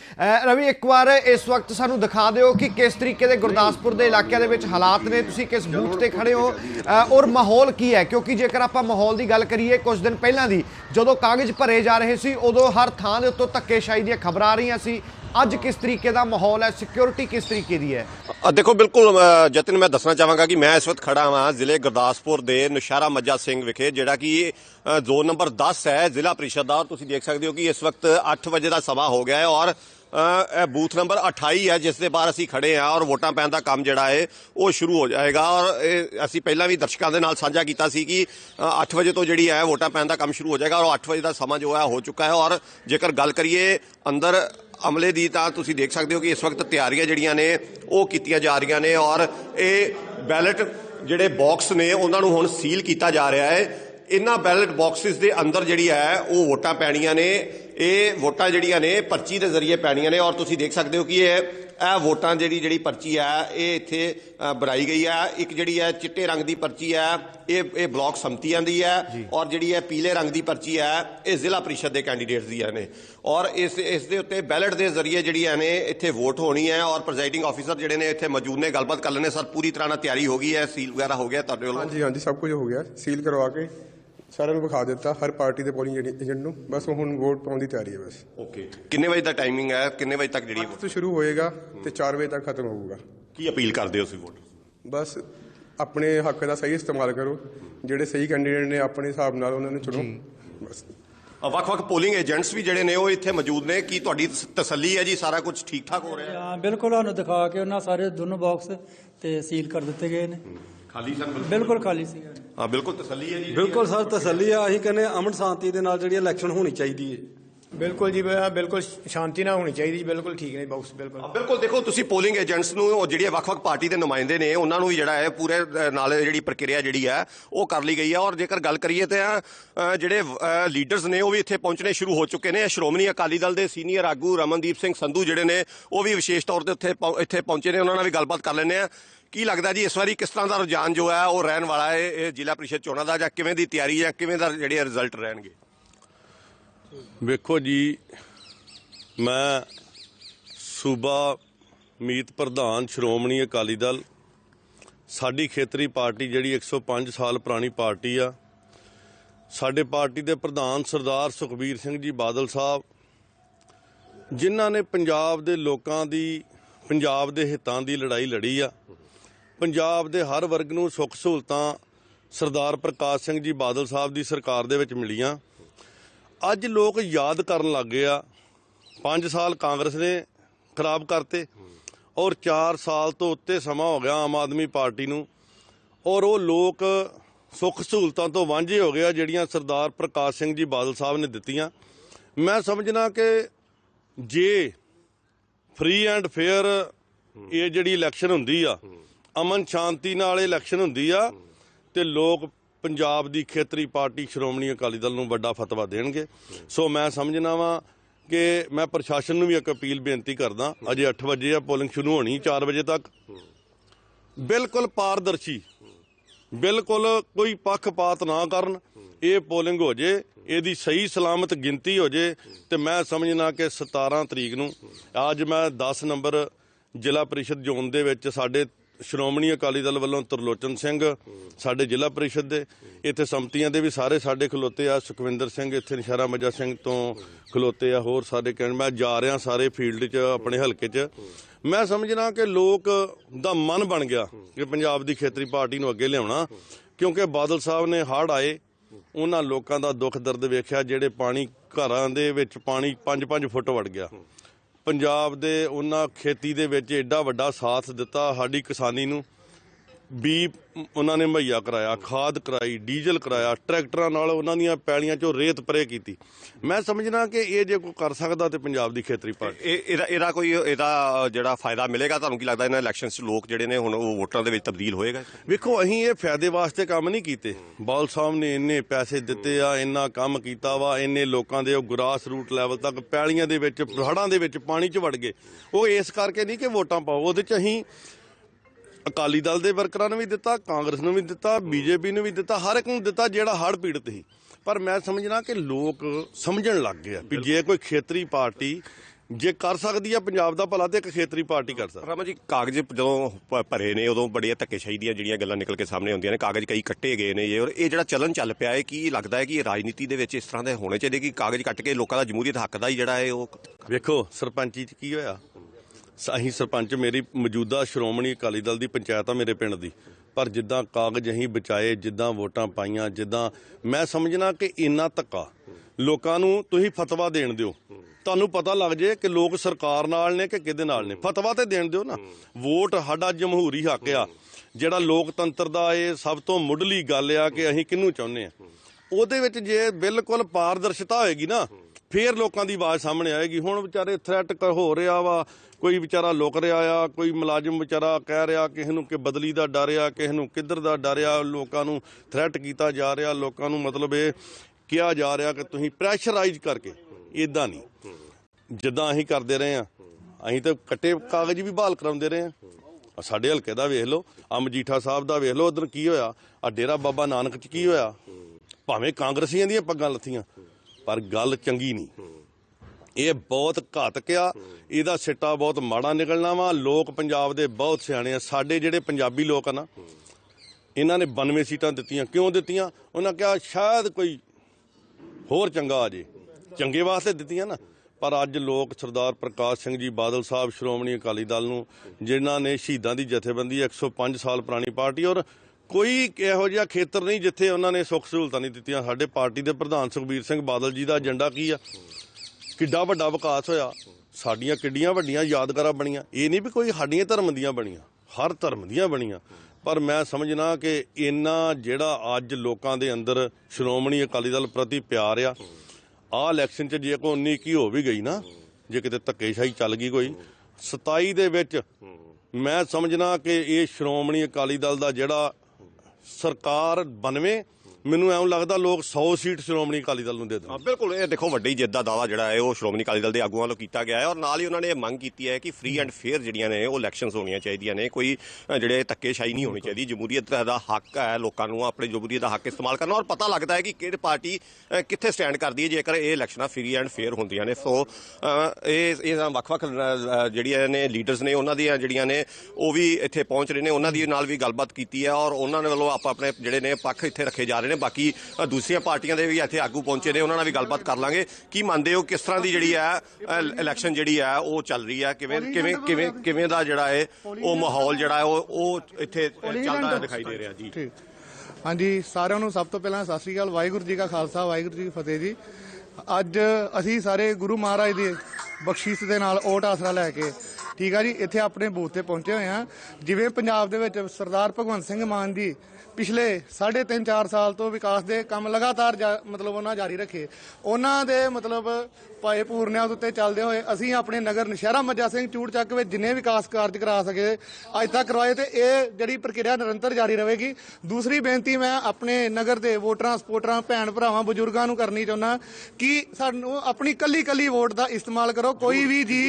ਰਵੀ, ਇੱਕ ਵਾਰ ਇਸ ਵਕਤ ਸਾਨੂੰ ਦਿਖਾ ਦਿਓ ਕਿ ਕਿਸ ਤਰੀਕੇ ਦੇ ਗੁਰਦਾਸਪੁਰ ਦੇ ਇਲਾਕਿਆਂ ਦੇ ਵਿੱਚ ਹਾਲਾਤ ਨੇ। ਤੁਸੀਂ ਕਿਸ ਬੂਥ ਤੇ ਖੜੇ ਹੋ? ਔਰ ਮਾਹੌਲ ਕੀ ਹੈ? ਕਿਉਂਕਿ ਜੇਕਰ ਆਪਾਂ ਮਾਹੌਲ ਦੀ ਗੱਲ ਕਰੀਏ ਕੁਝ ਦਿਨ ਪਹਿਲਾਂ ਦੀ ਜਦੋਂ ਕਾਗਜ਼ ਭਰੇ ਜਾ ਰਹੇ ਸੀ ਉਦੋਂ ਹਰ ਥਾਂ ਦੇ ਉੱਤੋਂ ਧੱਕੇਸ਼ਾਹੀ ਦੀਆਂ ਖਬਰਾਂ ਆ ਰਹੀਆਂ ਸੀ। ਅੱਜ ਕਿਸ ਤਰੀਕੇ ਦਾ ਮਾਹੌਲ ਹੈ? ਸਿਕਿਉਰਿਟੀ ਕਿਸ ਤਰੀਕੇ ਦੀ ਹੈ? ਦੇਖੋ ਬਿਲਕੁਲ ਅ, ਜਤਨ ਮੈਂ ਦੱਸਣਾ ਚਾਹਾਂਗਾ ਕਿ ਮੈਂ ਇਸ ਵਕਤ ਖੜਾ ਹਾਂ ਜ਼ਿਲ੍ਹੇ ਗੁਰਦਾਸਪੁਰ ਦੇ ਨਸ਼ਾਰਾ ਮੱਜਾ ਸਿੰਘ ਵਿਖੇ ਜਿਹੜਾ ਕਿ ਜ਼ੋਨ ਨੰਬਰ 10 ਹੈ ਜ਼ਿਲ੍ਹਾ ਪ੍ਰੀਸ਼ਦ ਦਾ। ਔਰ ਤੁਸੀਂ ਦੇਖ ਸਕਦੇ ਹੋ ਕਿ ਇਸ ਵਕਤ 8 ਵਜੇ ਦਾ ਸਮਾਂ ਹੋ ਗਿਆ ਹੈ ਔਰ ਇਹ ਬੂਥ ਨੰਬਰ 28 ਹੈ ਜਿਸ ਦੇ ਬਾਹਰ ਅਸੀਂ ਖੜੇ ਹਾਂ ਔਰ ਵੋਟਾਂ ਪੈਣ ਦਾ ਕੰਮ ਜਿਹੜਾ ਹੈ ਉਹ ਸ਼ੁਰੂ ਹੋ ਜਾਏਗਾ। ਔਰ ਇਹ ਅਸੀਂ ਪਹਿਲਾਂ ਵੀ ਦਰਸ਼ਕਾਂ ਦੇ ਨਾਲ ਸਾਂਝਾ ਕੀਤਾ ਸੀ ਕਿ ਅ, 8 ਵਜੇ ਤੋਂ ਜਿਹੜੀ ਹੈ ਵੋਟਾਂ ਪੈਣ ਦਾ ਕੰਮ ਸ਼ੁਰੂ ਹੋ ਜਾਏਗਾ ਔਰ 8 ਵਜੇ ਦਾ ਸਮਾਂ ਜੋ ਹੈ ਹੋ ਚੁੱਕਾ ਹੈ। ਔਰ ਜੇਕਰ ਗੱਲ ਕਰੀਏ ਅੰਦਰ ਅਮਲੇ ਦੀ ਤਾਂ ਤੁਸੀਂ ਦੇਖ ਸਕਦੇ ਹੋ ਕਿ ਇਸ ਵਕਤ ਤਿਆਰੀਆਂ ਜਿਹੜੀਆਂ ਨੇ ਉਹ ਕੀਤੀਆਂ ਜਾ ਰਹੀਆਂ ਨੇ। ਔਰ ਇਹ ਬੈਲਟ ਜਿਹੜੇ ਬਾਕਸ ਨੇ ਉਹਨਾਂ ਨੂੰ ਹੁਣ ਸੀਲ ਕੀਤਾ ਜਾ ਰਿਹਾ ਹੈ। ਇਹਨਾਂ ਬੈਲਟ ਬਾਕਸਿਸ ਦੇ ਅੰਦਰ ਜਿਹੜੀ ਹੈ ਉਹ ਵੋਟਾਂ ਪੈਣੀਆਂ ਨੇ। ਇਹ ਵੋਟਾਂ ਜਿਹੜੀਆਂ ਨੇ ਪਰਚੀ ਦੇ ਜ਼ਰੀਏ ਪੈਣੀਆਂ ਨੇ ਔਰ ਤੁਸੀਂ ਦੇਖ ਸਕਦੇ ਹੋ ਕਿ ਇਹ ਇਹ ਵੋਟਾਂ ਜਿਹੜੀ ਜਿਹੜੀ ਪਰਚੀ ਹੈ ਇਹ ਇੱਥੇ ਬਣਾਈ ਗਈ ਹੈ। ਇੱਕ ਜਿਹੜੀ ਹੈ ਚਿੱਟੇ ਰੰਗ ਦੀ ਪਰਚੀ ਹੈ ਇਹ ਇਹ ਬਲਾਕ ਸੰਮਤੀਆਂ ਦੀ ਹੈ ਔਰ ਜਿਹੜੀ ਹੈ ਪੀਲੇ ਰੰਗ ਦੀ ਪਰਚੀ ਹੈ ਇਹ ਜ਼ਿਲ੍ਹਾ ਪ੍ਰੀਸ਼ਦ ਦੇ ਕੈਂਡੀਡੇਟਸ ਦੀਆਂ ਨੇ। ਔਰ ਇਸ ਇਸ ਦੇ ਉੱਤੇ ਬੈਲਟ ਦੇ ਜ਼ਰੀਏ ਜਿਹੜੀਆਂ ਨੇ ਇੱਥੇ ਵੋਟ ਹੋਣੀ ਹੈ ਔਰ ਪ੍ਰੈਜ਼ਾਈਡਿੰਗ ਆਫੀਸਰ ਜਿਹੜੇ ਨੇ ਇੱਥੇ ਮੌਜੂਦ ਨੇ ਗੱਲਬਾਤ ਕਰ ਲੈਣੇ ਸਰ ਪੂਰੀ ਤਰ੍ਹਾਂ ਨਾਲ ਤਿਆਰੀ ਹੋ ਗਈ ਹੈ ਸੀਲ ਵਗੈਰਾ ਹੋ ਗਿਆ ਤੁਹਾਡੇ ਵੱਲੋਂ? ਹਾਂਜੀ ਹਾਂਜੀ ਸਭ ਕੁਝ ਹੋ ਗਿਆ। ਸੀਲ ਕਰਵਾ ਕੇ ਸਾਰਿਆਂ ਨੂੰ ਵਿਖਾ ਦਿੱਤਾ ਹਰ ਪਾਰਟੀ ਦੇ ਪੋਲਿੰਗ ਏਜੰਟ ਨੂੰ। ਬਸ ਹੁਣ ਵੋਟ ਪਾਉਣ ਦੀ ਤਿਆਰੀ ਹੈ ਬਸ। ਓਕੇ ਕਿੰਨੇ ਵਜੇ ਦਾ ਟਾਈਮਿੰਗ ਹੈ? ਕਿੰਨੇ ਵਜੇ ਤੱਕ ਜਿਹੜੀ ਅੱਜ ਤੋਂ ਸ਼ੁਰੂ ਹੋਏਗਾ ਤੇ 4 ਵਜੇ ਤੱਕ ਖਤਮ ਹੋਊਗਾ। ਕੀ ਅਪੀਲ ਕਰਦੇ ਹੋ ਤੁਸੀਂ ਵੋਟ? ਬਸ ਆਪਣੇ ਹੱਕ ਦਾ ਸਹੀ ਇਸਤੇਮਾਲ ਕਰੋ। ਜਿਹੜੇ ਸਹੀ ਕੈਂਡੀਡੇਟ ਨੇ ਆਪਣੇ ਹਿਸਾਬ ਨਾਲ ਉਹਨਾਂ ਨੂੰ ਚੁਣੋ। ਬਸ। ਵੱਖ-ਵੱਖ ਪੋਲਿੰਗ ਏਜੰਟਸ ਵੀ ਜਿਹੜੇ ਨੇ ਉਹ ਇੱਥੇ ਮੌਜੂਦ ਨੇ। ਕੀ ਤੁਹਾਡੀ ਤਸ- ਤਸੱਲੀ ਹੈ ਜੀ? ਸਾਰਾ ਕੁਝ ਠੀਕ ਠਾਕ ਹੋ ਰਿਹਾ? ਹੈ ਹਾਂ ਬਿਲਕੁਲ। ਤੁਹਾਨੂੰ ਦਿਖਾ ਕੇ ਉਹਨਾਂ ਸਾਰੇ ਦੋਨੋਂ ਬਾਕਸ ਤੇ ਸੀਲ ਕਰ ਦਿੱਤੇ ਗਏ ਨੇ। ਖਾਲੀ ਸਨ ਬਿਲਕੁਲ ਖਾਲੀ ਸੀ। ਹਾਂ ਬਿਲਕੁਲ। ਤਸੱਲੀ ਹੈ ਜੀ ਬਿਲਕੁਲ ਸਰ ਤਸੱਲੀ ਆ ਅਸੀਂ ਕਹਿੰਦੇ ਅਮਨ ਸ਼ਾਂਤੀ ਦੇ ਨਾਲ ਜਿਹੜੀ ਇਲੈਕਸ਼ਨ ਹੋਣੀ ਚਾਹੀਦੀ ਹੈ। ਬਿਲਕੁਲ ਜੀ ਬਿਲਕੁਲ ਸ਼ਾਂਤੀ ਨਾਲ ਹੋਣੀ ਚਾਹੀਦੀ ਜੀ ਬਿਲਕੁਲ ਠੀਕ ਨੇ ਬਾਕਸ ਬਿਲਕੁਲ। ਹਾਂ, ਬਿਲਕੁਲ ਦੇਖੋ ਤੁਸੀਂ ਪੋਲਿੰਗ ਏਜੰਟਸ ਨੂੰ ਉਹ ਜਿਹੜੀਆਂ ਵੱਖ-ਵੱਖ ਪਾਰਟੀ ਦੇ ਨੁਮਾਇੰਦੇ ਨੇ ਉਹਨਾਂ ਨੂੰ ਵੀ ਜਿਹੜਾ ਹੈ ਪੂਰੇ ਨਾਲ ਜਿਹੜੀ ਪ੍ਰਕਿਰਿਆ ਜਿਹੜੀ ਹੈ ਉਹ ਕਰ ਲਈ ਗਈ ਹੈ ਔਰ ਜੇਕਰ ਗੱਲ ਕਰੀਏ ਤਾਂ ਜਿਹੜੇ ਲੀਡਰਸ ਨੇ ਉਹ ਵੀ ਇੱਥੇ ਪਹੁੰਚਣੇ ਸ਼ੁਰੂ ਹੋ ਚੁੱਕੇ ਨੇ। ਸ਼੍ਰੋਮਣੀ ਅਕਾਲੀ ਦਲ ਦੇ ਸੀਨੀਅਰ ਆਗੂ ਰਮਨਦੀਪ ਸਿੰਘ ਸੰਧੂ ਜਿਹੜੇ ਨੇ ਉਹ ਵੀ ਵਿਸ਼ੇਸ਼ ਤੌਰ ਤੇ ਉੱਥੇ ਇੱਥੇ ਪਹੁੰਚੇ ਨੇ। ਉਹਨਾਂ ਨਾਲ ਵੀ ਗੱਲਬਾਤ ਕਰ ਲੈਂਦੇ ਆ। ਕੀ ਲੱਗਦਾ ਜੀ ਇਸ ਵਾਰੀ ਕਿਸ ਤਰ੍ਹਾਂ ਦਾ ਰੁਝਾਨ ਜੋ ਹੈ ਉਹ ਰਹਿਣ ਵਾਲਾ ਹੈ, ਇਹ ਜ਼ਿਲ੍ਹਾ ਪ੍ਰੀਸ਼ਦ ਚੋਣਾਂ ਦਾ ਜਾਂ ਕਿਵੇਂ ਦੀ ਤਿਆਰੀ ਜਾਂ ਕਿਵੇਂ ਦਾ ਜਿਹੜੇ ਰਿਜ਼ਲਟ ਰਹਿਣਗੇ? ਵੇਖੋ ਜੀ, ਮੈਂ ਸੂਬਾ ਮੀਤ ਪ੍ਰਧਾਨ ਸ਼੍ਰੋਮਣੀ ਅਕਾਲੀ ਦਲ, ਸਾਡੀ ਖੇਤਰੀ ਪਾਰਟੀ ਜਿਹੜੀ 105 ਸਾਲ ਪੁਰਾਣੀ ਪਾਰਟੀ ਆ, ਸਾਡੇ ਪਾਰਟੀ ਦੇ ਪ੍ਰਧਾਨ ਸਰਦਾਰ ਸੁਖਬੀਰ ਸਿੰਘ ਜੀ ਬਾਦਲ ਸਾਹਿਬ, ਜਿਨ੍ਹਾਂ ਨੇ ਪੰਜਾਬ ਦੇ ਲੋਕਾਂ ਦੀ, ਪੰਜਾਬ ਦੇ ਹਿੱਤਾਂ ਦੀ ਲੜਾਈ ਲੜੀ ਆ ਪੰਜਾਬ ਦੇ ਹਰ ਵਰਗ ਨੂੰ ਸੁੱਖ ਸਹੂਲਤਾਂ ਸਰਦਾਰ ਪ੍ਰਕਾਸ਼ ਸਿੰਘ ਜੀ ਬਾਦਲ ਸਾਹਿਬ ਦੀ ਸਰਕਾਰ ਦੇ ਵਿੱਚ ਮਿਲੀਆਂ। ਅੱਜ ਲੋਕ ਯਾਦ ਕਰਨ ਲੱਗ ਗਏ ਆ। 5 ਸਾਲ ਕਾਂਗਰਸ ਨੇ ਖਰਾਬ ਕਰਤੇ ਔਰ 4 ਸਾਲ ਤੋਂ ਉੱਤੇ ਸਮਾਂ ਹੋ ਗਿਆ ਆਮ ਆਦਮੀ ਪਾਰਟੀ ਨੂੰ। ਔਰ ਉਹ ਲੋਕ ਸੁੱਖ ਸਹੂਲਤਾਂ ਤੋਂ ਵਾਂਝੇ ਹੋ ਗਏ ਆ ਜਿਹੜੀਆਂ ਸਰਦਾਰ ਪ੍ਰਕਾਸ਼ ਸਿੰਘ ਜੀ ਬਾਦਲ ਸਾਹਿਬ ਨੇ ਦਿੱਤੀਆਂ। ਮੈਂ ਸਮਝਣਾ ਕਿ ਜੇ ਫ੍ਰੀ ਐਂਡ ਫੇਅਰ ਇਹ ਜਿਹੜੀ ਇਲੈਕਸ਼ਨ ਹੁੰਦੀ ਆ ਅਮਨ ਸ਼ਾਂਤੀ ਨਾਲ ਇਲੈਕਸ਼ਨ ਹੁੰਦੀ ਆ ਤੇ ਲੋਕ ਪੰਜਾਬ ਦੀ ਖੇਤਰੀ ਪਾਰਟੀ ਸ਼੍ਰੋਮਣੀ ਅਕਾਲੀ ਦਲ ਨੂੰ ਵੱਡਾ ਫਤਵਾ ਦੇਣਗੇ। ਸੋ ਮੈਂ ਸਮਝਣਾ ਵਾਂ ਕਿ ਮੈਂ ਪ੍ਰਸ਼ਾਸਨ ਨੂੰ ਵੀ ਇੱਕ ਅਪੀਲ ਬੇਨਤੀ ਕਰਦਾ, ਅਜੇ 8 ਵਜੇ ਆ, ਪੋਲਿੰਗ ਸ਼ੁਰੂ ਹੋਣੀ 4 ਵਜੇ ਤੱਕ। ਬਿਲਕੁਲ ਪਾਰਦਰਸ਼ੀ, ਬਿਲਕੁਲ ਕੋਈ ਪੱਖਪਾਤ ਨਾ ਕਰਨ, ਇਹ ਪੋਲਿੰਗ ਹੋ ਜੇ, ਇਹਦੀ ਸਹੀ ਸਲਾਮਤ ਗਿਣਤੀ ਹੋ ਜੇ ਤੇ ਮੈਂ ਸਮਝਣਾ ਕਿ 17 ਤਰੀਕ ਨੂੰ, ਅੱਜ ਮੈਂ 10 ਨੰਬਰ ਜ਼ਿਲ੍ਹਾ ਪ੍ਰੀਸ਼ਦ ਜ਼ੋਨ ਦੇ ਵਿੱਚ ਸਾਡੇ ਸ਼੍ਰੋਮਣੀ ਅਕਾਲੀ ਦਲ ਵੱਲੋਂ ਤਰਲੋਚਨ ਸਿੰਘ, ਸਾਡੇ ਜ਼ਿਲ੍ਹਾ ਪਰਿਸ਼ਦ ਦੇ, ਇੱਥੇ ਸੰਮਤੀਆਂ ਦੇ ਵੀ ਸਾਰੇ ਸਾਡੇ ਖਲੋਤੇ ਆ। ਸੁਖਵਿੰਦਰ ਸਿੰਘ ਇੱਥੇ ਨਿਸ਼ਾਰਾ ਮੱਜਾ ਸਿੰਘ ਤੋਂ ਖਲੋਤੇ ਆ, ਹੋਰ ਸਾਡੇ ਕਹਿਣ, ਮੈਂ ਜਾ ਰਿਹਾ ਸਾਰੇ ਫੀਲਡ 'ਚ, ਆਪਣੇ ਹਲਕੇ 'ਚ। ਮੈਂ ਸਮਝਣਾ ਕਿ ਲੋਕ ਦਾ ਮਨ ਬਣ ਗਿਆ ਕਿ ਪੰਜਾਬ ਦੀ ਖੇਤਰੀ ਪਾਰਟੀ ਨੂੰ ਅੱਗੇ ਲਿਆਉਣਾ, ਕਿਉਂਕਿ ਬਾਦਲ ਸਾਹਿਬ ਨੇ ਹੜ੍ਹ ਆਏ, ਉਹਨਾਂ ਲੋਕਾਂ ਦਾ ਦੁੱਖ ਦਰਦ ਵੇਖਿਆ, ਜਿਹੜੇ ਪਾਣੀ ਘਰਾਂ ਦੇ ਵਿੱਚ ਪਾਣੀ 5-5 ਫੁੱਟ ਵੜ ਗਿਆ। ਪੰਜਾਬ ਦੇ ਉਹਨਾਂ ਖੇਤੀ ਦੇ ਵਿੱਚ ਐਡਾ ਵੱਡਾ ਸਾਥ ਦਿੱਤਾ ਸਾਡੀ ਕਿਸਾਨੀ ਨੂੰ। ਵੀ ਉਹਨਾਂ ਨੇ ਮੁਹੱਈਆ ਕਰਾਇਆ ਖਾਦ ਕਰਾਈ ਡੀਜ਼ਲ ਕਰਾਇਆ ਟਰੈਕਟਰਾਂ ਨਾਲ ਉਹਨਾਂ ਦੀਆਂ ਪੈਲੀਆਂ 'ਚੋਂ ਰੇਤ ਪਰੇ ਕੀਤੀ। ਮੈਂ ਸਮਝਣਾ ਕਿ ਇਹ ਜੇ ਕੋਈ ਕਰ ਸਕਦਾ ਤੇ ਪੰਜਾਬ ਦੀ ਖੇਤਰੀ ਪਾਰਟੀ। ਇਹ ਇਹਦਾ ਇਹਦਾ ਕੋਈ ਇਹਦਾ ਜਿਹੜਾ ਫਾਇਦਾ ਮਿਲੇਗਾ ਤੁਹਾਨੂੰ ਕੀ ਲੱਗਦਾ ਇਹਨਾਂ ਇਲੈਕਸ਼ਨਸ 'ਚ ਲੋਕ ਜਿਹੜੇ ਨੇ ਹੁਣ ਉਹ ਵੋਟਰਾਂ ਦੇ ਵਿੱਚ ਤਬਦੀਲ ਹੋਏਗਾ? ਵੇਖੋ ਅਸੀਂ ਇਹ ਫਾਇਦੇ ਵਾਸਤੇ ਕੰਮ ਨਹੀਂ ਕੀਤੇ। ਬਾਲ ਸਾਹਿਬ ਨੇ ਇੰਨੇ ਪੈਸੇ ਦਿੱਤੇ ਆ ਇੰਨਾ ਕੰਮ ਕੀਤਾ ਵਾ ਇੰਨੇ ਲੋਕਾਂ ਦੇ ਉਹ ਗ੍ਰਾਸ ਰੂਟ ਲੈਵਲ ਤੱਕ ਪੈਲੀਆਂ ਦੇ ਵਿੱਚ ਹੜਾਂ ਦੇ ਵਿੱਚ ਪਾਣੀ 'ਚ ਵੜ ਗਏ। ਉਹ ਇਸ ਕਰਕੇ ਨਹੀਂ ਕਿ ਵੋਟਾਂ ਪਾਓ ਉਹਦੇ 'ਚ ਅਸੀਂ ਅਕਾਲੀ ਦਲ ਦੇ ਵਰਕਰਾਂ ਨੂੰ ਵੀ ਦਿੱਤਾ ਕਾਂਗਰਸ ਨੂੰ ਵੀ ਦਿੱਤਾ ਬੀਜੇਪੀ ਨੂੰ ਵੀ ਦਿੱਤਾ ਹਰ ਇੱਕ ਨੂੰ ਦਿੱਤਾ ਜਿਹੜਾ ਹੜ੍ਹ ਪੀੜਤ ਸੀ। ਪਰ ਮੈਂ ਸਮਝਣਾ ਕਿ ਲੋਕ ਸਮਝਣ ਲੱਗ ਗਏ ਆ ਵੀ ਜੇ ਕੋਈ ਖੇਤਰੀ ਪਾਰਟੀ ਜੇ ਕਰ ਸਕਦੀ ਆ ਪੰਜਾਬ ਦਾ ਭਲਾ ਤੇ ਇੱਕ ਖੇਤਰੀ ਪਾਰਟੀ ਕਰ ਸਕਦੀ। ਰਮਨ ਜੀ ਕਾਗਜ਼ ਜਦੋਂ ਭ- ਭਰੇ ਨੇ ਉਦੋਂ ਬੜੀਆਂ ਧੱਕੇਸ਼ਾਹੀ ਦੀਆਂ ਜਿਹੜੀਆਂ ਗੱਲਾਂ ਨਿਕਲ ਕੇ ਸਾਹਮਣੇ ਆਉਂਦੀਆਂ ਨੇ। ਕਾਗਜ਼ ਕਈ ਕੱਟੇ ਗਏ ਨੇ ਇਹ ਔਰ ਇਹ ਜਿਹੜਾ ਚੱਲਣ ਚੱਲ ਪਿਆ ਹੈ ਕੀ ਲੱਗਦਾ ਹੈ ਕਿ ਇਹ ਰਾਜਨੀਤੀ ਦੇ ਵਿੱਚ ਇਸ ਤਰ੍ਹਾਂ ਦੇ ਹੋਣੇ ਚਾਹੀਦੇ ਕਿ ਕਾਗਜ਼ ਕੱਟ ਕੇ ਲੋਕਾਂ ਦਾ ਜਮਹੂਰੀਅਤ ਹੱਕ ਦਾ ਹੀ ਜਿਹੜਾ ਹੈ ਉਹ ਵੇਖੋ ਸਰਪੰਚੀ ਚ ਕੀ ਹੋਇਆ? ਅਸੀਂ ਸਰਪੰਚ, ਮੇਰੀ ਮੌਜੂਦਾ ਸ਼੍ਰੋਮਣੀ ਅਕਾਲੀ ਦਲ ਦੀ ਪੰਚਾਇਤ ਆ ਮੇਰੇ ਪਿੰਡ ਦੀ। ਪਰ ਜਿੱਦਾਂ ਕਾਗਜ਼ ਅਸੀਂ ਬਚਾਏ, ਜਿੱਦਾਂ ਵੋਟਾਂ ਪਾਈਆਂ, ਜਿੱਦਾਂ ਮੈਂ ਸਮਝਣਾ ਕਿ ਇੰਨਾ ਧੱਕਾ, ਲੋਕਾਂ ਨੂੰ ਤੁਸੀਂ ਫਤਵਾ ਦੇਣ ਦਿਓ। ਤੁਹਾਨੂੰ ਪਤਾ ਲੱਗ ਜੇ ਕਿ ਲੋਕ ਸਰਕਾਰ ਨਾਲ ਨੇ ਕਿ ਕਿਹਦੇ ਨਾਲ ਨੇ। ਫਤਵਾ ਤੇ ਦੇਣ ਦਿਓ ਨਾ। ਵੋਟ ਸਾਡਾ ਜਮਹੂਰੀ ਹੱਕ ਆ। ਜਿਹੜਾ ਲੋਕਤੰਤਰ ਦਾ ਇਹ ਸਭ ਤੋਂ ਮੁੱਢਲੀ ਗੱਲ ਆ ਕਿ ਅਸੀਂ ਕਿਹਨੂੰ ਚਾਹੁੰਦੇ ਆ। ਉਹਦੇ ਵਿੱਚ ਜੇ ਬਿਲਕੁਲ ਪਾਰਦਰਸ਼ਤਾ ਹੋਏਗੀ ਨਾ ਫੇਰ ਲੋਕਾਂ ਦੀ ਆਵਾਜ਼ ਸਾਹਮਣੇ ਆਏਗੀ। ਹੁਣ ਵਿਚਾਰੇ ਥ੍ਰੈਟ ਹੋ ਰਿਹਾ ਵਾ। ਕੋਈ ਵਿਚਾਰਾ ਲੁਕ ਰਿਹਾ ਆ, ਕੋਈ ਮੁਲਾਜ਼ਮ ਵਿਚਾਰਾ ਕਹਿ ਰਿਹਾ ਕਿਸੇ ਨੂੰ ਕਿ ਬਦਲੀ ਦਾ ਡਰ ਆ, ਕਿਸੇ ਨੂੰ ਕਿੱਧਰ ਦਾ ਡਰ ਆ। ਲੋਕਾਂ ਨੂੰ ਥ੍ਰੈਟ ਕੀਤਾ ਜਾ ਰਿਹਾ, ਲੋਕਾਂ ਨੂੰ ਮਤਲਬ ਇਹ ਕਿਹਾ ਜਾ ਰਿਹਾ ਕਿ ਤੁਸੀਂ ਪ੍ਰੈਸ਼ਰਾਈਜ਼ ਕਰਕੇ ਇਦਾਂ ਨਹੀਂ। ਜਿੱਦਾਂ ਅਸੀਂ ਕਰਦੇ ਰਹੇ ਆ ਅਸੀਂ ਤਾਂ ਕੱਟੇ ਕਾਗਜ਼ ਵੀ ਬਹਾਲ ਕਰਾਉਂਦੇ ਰਹੇ ਆ ਸਾਡੇ ਹਲਕੇ ਦਾ ਵੇਖ ਲਓ ਆ ਮਜੀਠਾ ਸਾਹਿਬ ਦਾ ਵੇਖ ਲਓ, ਉਧਰ ਕੀ ਹੋਇਆ? ਆ ਡੇਰਾ ਬਾਬਾ ਨਾਨਕ ਚ ਕੀ ਹੋਇਆ? ਭਾਵੇਂ ਕਾਂਗਰਸੀਆਂ ਦੀਆਂ ਪੱਗਾਂ ਲੱਥੀਆਂ ਪਰ ਗੱਲ ਚੰਗੀ ਨਹੀਂ। ਇਹ ਬਹੁਤ ਘਾਤਕ ਆ। ਇਹਦਾ ਸਿੱਟਾ ਬਹੁਤ ਮਾੜਾ ਨਿਕਲਣਾ ਵਾ। ਲੋਕ ਪੰਜਾਬ ਦੇ ਬਹੁਤ ਸਿਆਣੇ ਆ। ਸਾਡੇ ਜਿਹੜੇ ਪੰਜਾਬੀ ਲੋਕ ਆ ਨਾ, ਇਹਨਾਂ ਨੇ 92 ਸੀਟਾਂ ਦਿੱਤੀਆਂ। ਕਿਉਂ ਦਿੱਤੀਆਂ? ਉਹਨਾਂ ਕਿਹਾ ਸ਼ਾਇਦ ਕੋਈ ਹੋਰ ਚੰਗਾ ਆ ਜੇ। ਚੰਗੇ ਵਾਸਤੇ ਦਿੱਤੀਆਂ ਨਾ। ਪਰ ਅੱਜ ਲੋਕ ਸਰਦਾਰ ਪ੍ਰਕਾਸ਼ ਸਿੰਘ ਜੀ ਬਾਦਲ ਸਾਹਿਬ, ਸ਼੍ਰੋਮਣੀ ਅਕਾਲੀ ਦਲ ਨੂੰ, ਜਿਨ੍ਹਾਂ ਨੇ ਸ਼ਹੀਦਾਂ ਦੀ ਜਥੇਬੰਦੀ 105 ਸਾਲ ਪੁਰਾਣੀ ਪਾਰਟੀ ਔਰ ਕੋਈ ਇਹੋ ਜਿਹਾ ਖੇਤਰ ਨਹੀਂ ਜਿੱਥੇ ਉਹਨਾਂ ਨੇ ਸੁੱਖ ਸਹੂਲਤਾਂ ਨਹੀਂ ਦਿੱਤੀਆਂ। ਸਾਡੇ ਪਾਰਟੀ ਦੇ ਪ੍ਰਧਾਨ ਸੁਖਬੀਰ ਸਿੰਘ ਬਾਦਲ ਜੀ ਦਾ ਏਜੰਡਾ ਕੀ ਆ? ਕਿੱਡਾ ਵੱਡਾ ਵਿਕਾਸ ਹੋਇਆ। ਸਾਡੀਆਂ ਕਿੱਡੀਆਂ ਵੱਡੀਆਂ ਯਾਦਗਾਰਾਂ ਬਣੀਆਂ। ਇਹ ਨਹੀਂ ਵੀ ਕੋਈ ਸਾਡੀਆਂ ਧਰਮ ਦੀਆਂ ਬਣੀਆਂ, ਹਰ ਧਰਮ ਦੀਆਂ ਬਣੀਆਂ। ਪਰ ਮੈਂ ਸਮਝਣਾ ਕਿ ਇੰਨਾ ਜਿਹੜਾ ਅੱਜ ਲੋਕਾਂ ਦੇ ਅੰਦਰ ਸ਼੍ਰੋਮਣੀ ਅਕਾਲੀ ਦਲ ਪ੍ਰਤੀ ਪਿਆਰ ਆ, ਆਹ ਇਲੈਕਸ਼ਨ 'ਚ ਜੇ ਕੋਈ 19 ਕੀ ਹੋ ਵੀ ਗਈ ਨਾ, ਜੇ ਕਿਤੇ ਧੱਕੇਸ਼ਾਹੀ ਚੱਲ ਗਈ ਕੋਈ 27 ਦੇ ਵਿੱਚ ਮੈਂ ਸਮਝਣਾ ਕਿ ਇਹ ਸ਼੍ਰੋਮਣੀ ਅਕਾਲੀ ਦਲ ਦਾ ਜਿਹੜਾ ਸਰਕਾਰ 92 ਮੈਨੂੰ ਐਂ ਲੱਗਦਾ ਲੋਕ 100 ਸੀਟ ਸ਼੍ਰੋਮਣੀ ਅਕਾਲੀ ਦਲ ਨੂੰ ਦੇ ਦੇਣ ਹਾਂ ਬਿਲਕੁਲ ਇਹ ਦੇਖੋ ਵੱਡੀ ਜਿੱਤ ਦਾ ਦਾਵਾ ਜਿਹੜਾ ਹੈ ਉਹ ਸ਼੍ਰੋਮਣੀ ਅਕਾਲੀ ਦਲ ਦੇ ਆਗੂਆਂ ਵੱਲੋਂ ਕੀਤਾ ਗਿਆ ਹੈ ਔਰ ਨਾਲ ਹੀ ਉਹਨਾਂ ਨੇ ਇਹ ਮੰਗ ਕੀਤੀ ਹੈ ਕਿ ਫ੍ਰੀ ਐਂਡ ਫੇਅਰ ਜਿਹੜੀਆਂ ਨੇ ਉਹ ਇਲੈਕਸ਼ਨਸ ਹੋਣੀਆਂ ਚਾਹੀਦੀਆਂ ਨੇ। ਕੋਈ ਜਿਹੜੇ ਧੱਕੇਸ਼ਾਹੀ ਨਹੀਂ ਹੋਣੀ ਚਾਹੀਦੀ। ਜਮਹੂਰੀਅਤ ਦਾ ਹੱਕ ਹੈ ਲੋਕਾਂ ਨੂੰ ਆਪਣੇ ਜਮਹੂਰੀਅਤ ਦਾ ਹੱਕ ਇਸਤੇਮਾਲ ਕਰਨਾ ਔਰ ਪਤਾ ਲੱਗਦਾ ਹੈ ਕਿ ਕਿਹੜੀ ਪਾਰਟੀ ਕਿੱਥੇ ਸਟੈਂਡ ਕਰਦੀ ਹੈ ਜੇਕਰ ਇਹ ਇਲੈਕਸ਼ਨਾਂ ਫ੍ਰੀ ਐਂਡ ਫੇਅਰ ਹੁੰਦੀਆਂ ਨੇ। ਸੋ ਇਹ ਇਹ ਵੱਖ-ਵੱਖ ਜਿਹੜੀਆਂ ਨੇ ਲੀਡਰਸ ਨੇ ਉਹਨਾਂ ਦੀਆਂ ਜਿਹੜੀਆਂ ਨੇ ਉਹ ਵੀ ਇੱਥੇ ਪਹੁੰਚ ਰਹੇ ਨੇ। ਉਹਨਾਂ ਦੀ ਨਾਲ ਵੀ ਗੱਲਬਾਤ ਕੀਤੀ ਹੈ ਔਰ ਉਹਨਾਂ ਦੇ ਵੱਲੋਂ ਆਪਾਂ ਆਪਣੇ ਜਿਹੜੇ ਨੇ ਪੱਖ ਇੱਥੇ ਰੱਖੇ ਜਾ ਰਹੇ ਨੇ। ਬਾਕੀ ਅ, ਦੂਸਰੀਆਂ ਪਾਰਟੀਆਂ ਦੇ ਵੀ ਇੱਥੇ ਆਗੂ ਪਹੁੰਚੇ ਨੇ ਉਹਨਾਂ ਨਾਲ ਵੀ ਗੱਲਬਾਤ ਕਰ ਲਾਂਗੇ। ਕੀ ਮੰਨਦੇ ਹੋ ਕਿਸ ਤਰ੍ਹਾਂ ਦੀ ਜਿਹੜੀ ਹੈ ਇਲੈਕਸ਼ਨ ਜਿਹੜੀ ਹੈ ਉਹ ਚੱਲ ਰਹੀ ਹੈ ਕਿਵੇਂ ਕਿਵੇਂ ਕਿਵੇਂ ਕਿਵੇਂ ਦਾ ਜਿਹੜਾ ਹੈ ਉਹ ਮਾਹੌਲ ਜਿਹੜਾ ਹੈ ਉਹ ਉਹ ਇੱਥੇ ਚੱਲਦਾ ਦਿਖਾਈ ਦੇ ਰਿਹਾ ਜੀ। ਹਾਂਜੀ ਸਾਰਿਆਂ ਨੂੰ ਸਭ ਤੋਂ ਪਹਿਲਾਂ ਸਤਿ ਸ੍ਰੀ ਅਕਾਲ। ਵਾਹਿਗੁਰੂ ਜੀ ਕਾ ਖਾਲਸਾ ਵਾਹਿਗੁਰੂ ਜੀ ਕੀ ਫਤਿਹ ਜੀ। ਅੱਜ ਅਸੀਂ ਸਾਰੇ ਗੁਰੂ ਮਹਾਰਾਜ ਦੀ ਬਖਸ਼ਿਸ਼ ਦੇ ਨਾਲ ਓਟ ਆਸਰਾ ਲੈ ਕੇ ਠੀਕ ਆ ਜੀ ਇੱਥੇ ਆਪਣੇ ਬੂਥ ਤੇ ਪਹੁੰਚੇ ਹੋਏ ਆ ਜਿਵੇਂ ਪੰਜਾਬ ਦੇ ਵਿੱਚ ਸਰਦਾਰ ਭਗਵੰਤ ਸਿੰਘ ਮਾਨ ਜੀ ਪਿਛਲੇ 3.5 4 ਸਾਲ ਤੋਂ ਵਿਕਾਸ ਦੇ ਕੰਮ ਲਗਾਤਾਰ ਮਤਲਬ ਉਹਨਾਂ ਜਾਰੀ ਰੱਖੇ। ਉਹਨਾਂ ਦੇ ਮਤਲਬ ਪਾਏ ਪੂਰਨਿਆਂ ਉੱਤੇ ਚੱਲਦੇ ਹੋਏ ਅਸੀਂ ਆਪਣੇ ਨਗਰ ਨਸ਼ਹਿਰਾ ਮੱਜਾ ਸਿੰਘ ਚੂੜ ਚੱਕ ਵਿੱਚ ਜਿੰਨੇ ਵਿਕਾਸ ਕਾਰਜ ਕਰਾ ਸਕੇ ਅੱਜ ਤੱਕ ਕਰਵਾਏ ਤੇ ਇਹ ਜਿਹੜੀ ਪ੍ਰਕਿਰਿਆ ਨਿਰੰਤਰ ਜਾਰੀ ਰਹੇਗੀ। ਦੂਸਰੀ ਬੇਨਤੀ ਮੈਂ ਆਪਣੇ ਨਗਰ ਦੇ ਵੋਟਰਾਂ ਸਪੋਰਟਰਾਂ ਭੈਣ ਭਰਾਵਾਂ ਬਜ਼ੁਰਗਾਂ ਨੂੰ ਕਰਨੀ ਚਾਹੁੰਦਾ ਕਿ ਸਾਨੂੰ ਆਪਣੀ ਕੱਲੀ ਕੱਲੀ ਵੋਟ ਦਾ ਇਸਤੇਮਾਲ ਕਰੋ। ਕੋਈ ਵੀ ਜੀ